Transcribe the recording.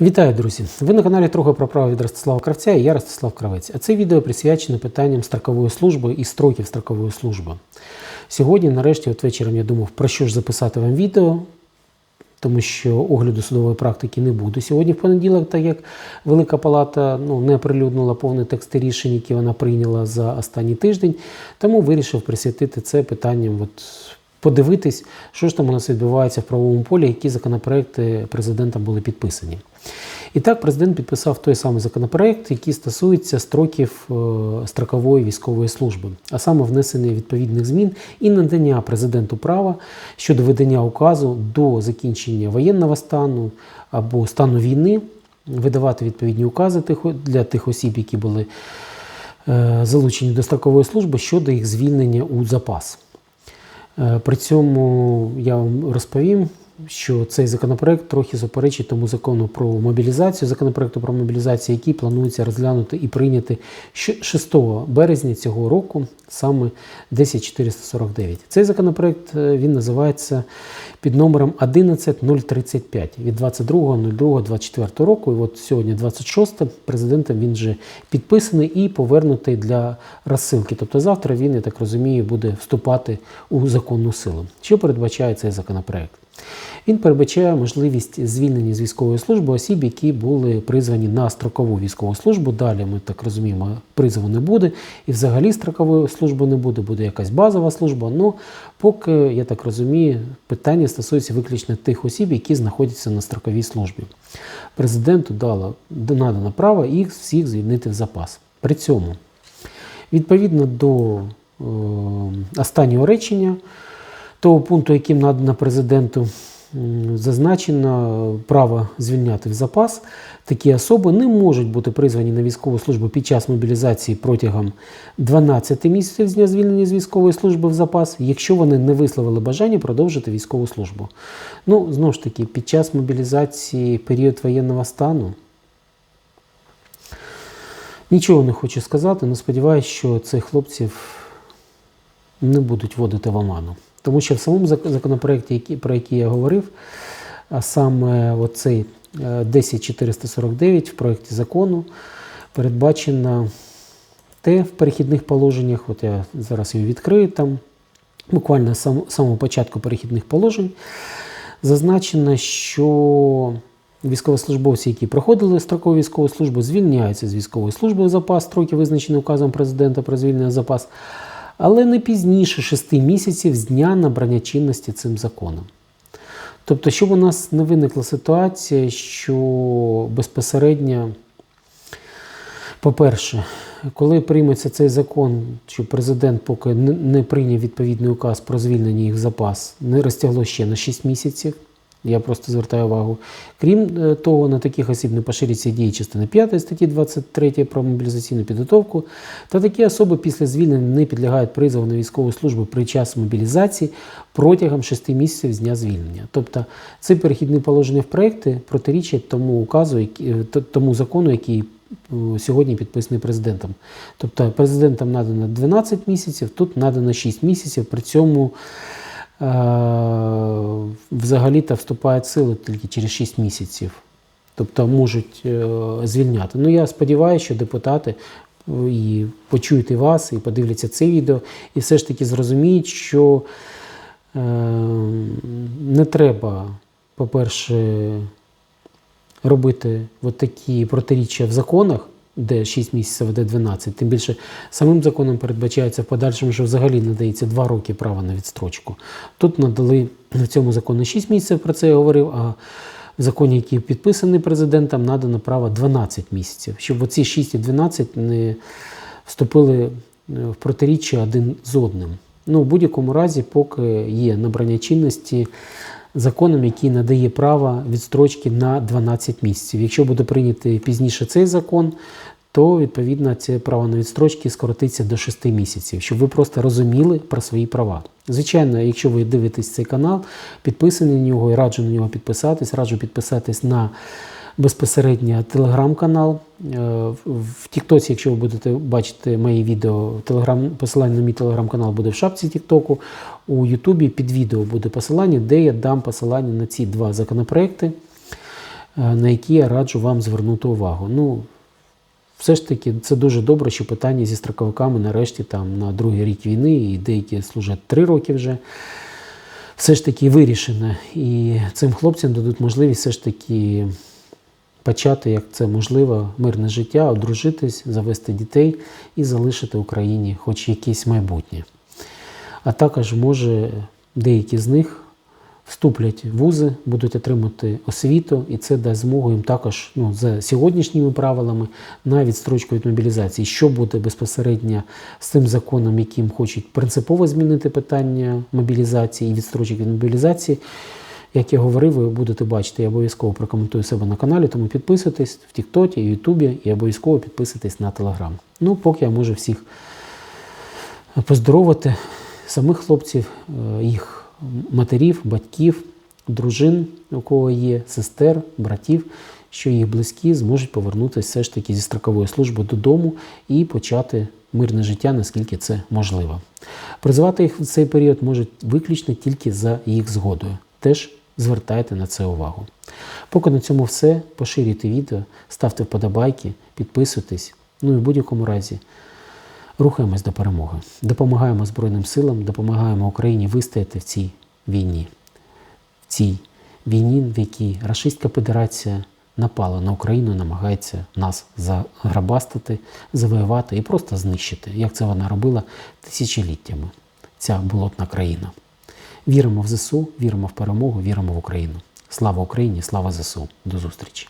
Вітаю, друзі! Ви на каналі Трохи про право від Ростислава Кравця і я Ростислав Кравець. А це відео присвячене питанням строкової служби і строків строкової служби. Сьогодні, нарешті, от вечором я думав, про що ж записати вам відео, тому що огляду судової практики не буде сьогодні в понеділок, так як Велика Палата ну, не оприлюднила повний текст рішень, які вона прийняла за останній тиждень. Тому вирішив присвятити це питанням. От, подивитись, що ж там у нас відбувається в правовому полі, які законопроекти президентом були підписані. І так, президент підписав той самий законопроект, який стосується строків е, строкової військової служби, а саме внесення відповідних змін і надання президенту права щодо видання указу до закінчення воєнного стану або стану війни, видавати відповідні укази для тих осіб, які були е, залучені до строкової служби щодо їх звільнення у запас. Е, При цьому я вам розповім, що цей законопроект трохи суперечить тому закону про мобілізацію, законопроекту про мобілізацію, який планується розглянути і прийняти 6 березня цього року, саме 10449. Цей законопроект е, він називається під номером 11035 від 22.02.24 року. І от сьогодні 26 президентом він вже підписаний і повернутий для розсилки. Тобто завтра він, я так розумію, буде вступати у законну силу. Що передбачає цей законопроект? Він передбачає можливість звільнення з військової служби осіб, які були призвані на строкову військову службу. Далі ми так розуміємо, призову не буде, і взагалі строкової служби не буде, буде якась базова служба. Ну поки я так розумію, питання стосується виключно тих осіб, які знаходяться на строковій службі. Президенту дало надано право їх всіх звільнити в запас. При цьому, відповідно до е, останнього речення того пункту, яким надано президенту, зазначено право звільняти в запас. Такі особи не можуть бути призвані на військову службу під час мобілізації протягом 12 місяців з дня звільнення з військової служби в запас, якщо вони не висловили бажання продовжити військову службу. Ну, знову ж таки, під час мобілізації період воєнного стану. Нічого не хочу сказати, але сподіваюся, що цих хлопців не будуть вводити в оману. Тому що в самому зак- законопроекті, про який я говорив, саме оцей е, 10449 в проєкті закону передбачено те в перехідних положеннях, от я зараз його відкрию там, буквально з сам- самого початку перехідних положень, зазначено, що військовослужбовці, які проходили строкову військову службу, звільняються з військової служби в запас, строки визначені указом президента про звільнення запас, але не пізніше 6 місяців з дня набрання чинності цим законом. Тобто, щоб у нас не виникла ситуація, що безпосередньо, по-перше, коли прийметься цей закон, що президент поки не- прийняв відповідний указ про звільнення їх запас, не розтягло ще на 6 місяців. Я просто звертаю увагу. Крім е, того, на таких осіб не поширюється дії частини 5 статті 23 про мобілізаційну підготовку. Та такі особи після звільнення не підлягають призову на військову службу при час мобілізації протягом 6 місяців з дня звільнення. Тобто ці перехідні положення в проєкті протирічать тому указу, е, тому закону, який е, сьогодні підписаний президентом. Тобто президентам надано 12 місяців, тут надано 6 місяців. При цьому взагалі-то вступає в силу тільки через 6 місяців. Тобто можуть е, звільняти. Ну я сподіваюся, що депутати е, і почують і вас, і подивляться це відео, і все ж таки зрозуміють, що е, не треба, по-перше, робити от такі протиріччя в законах, де 6 місяців, де 12. Тим більше самим законом передбачається в подальшому, що взагалі надається 2 роки права на відстрочку. Тут надали в цьому законі 6 місяців, про це я говорив, а в законі, який підписаний президентом, надано право 12 місяців, щоб оці 6 і 12 не вступили е, в протиріччя один з одним. Ну, в будь-якому разі, поки є набрання чинності законом, який надає право відстрочки на 12 місяців. Якщо буде прийнятий пізніше цей закон, то відповідно це право на відстрочки скоротиться до 6 місяців, щоб ви просто розуміли про свої права. Звичайно, якщо ви дивитесь цей канал, підписані на нього і раджу на нього підписатись, раджу підписатись на безпосередньо телеграм-канал. Е, в- Тіктоці, якщо ви будете бачити мої відео, телеграм, посилання на мій телеграм-канал буде в шапці Тіктоку. У Ютубі під відео буде посилання, де я дам посилання на ці два законопроекти. е, на які я раджу вам звернути увагу. Ну, все ж таки, це дуже добре, що питання зі строковиками нарешті там на другий рік війни, і деякі служать три роки вже. Все ж таки вирішено. І цим хлопцям дадуть можливість все ж таки почати, як це можливо, мирне життя, одружитись, завести дітей і залишити Україні хоч якесь майбутнє. А також може деякі з них вступлять в вузи, будуть отримати освіту, і це дасть змогу їм також ну, за сьогоднішніми правилами на відстрочку від мобілізації. Що буде безпосередньо з тим законом, яким хочуть принципово змінити питання мобілізації і відстрочок від мобілізації. Як я говорив, ви будете бачити, я обов'язково прокоментую себе на каналі, тому підписуйтесь в Тіктокі, Ютубі і обов'язково підписуйтесь на Телеграм. Ну, поки я можу всіх поздоровити самих хлопців, е, їх матерів, батьків, дружин, у кого є, сестер, братів, що їх близькі зможуть повернутися все ж таки зі строкової служби додому і почати мирне життя, наскільки це можливо. Призивати їх в цей період можуть виключно тільки за їх згодою. Теж звертайте на це увагу. Поки на цьому все. Поширюйте відео, ставте вподобайки, підписуйтесь. Ну і в будь-якому разі рухаємось до перемоги. Допомагаємо Збройним силам, допомагаємо Україні вистояти в цій війні. В цій війні, в якій Рашистська Федерація напала на Україну, намагається нас заграбастити, завоювати і просто знищити, як це вона робила тисячоліттями. Ця болотна країна. Віримо в ЗСУ, віримо в перемогу, віримо в Україну. Слава Україні, слава ЗСУ. До зустрічі!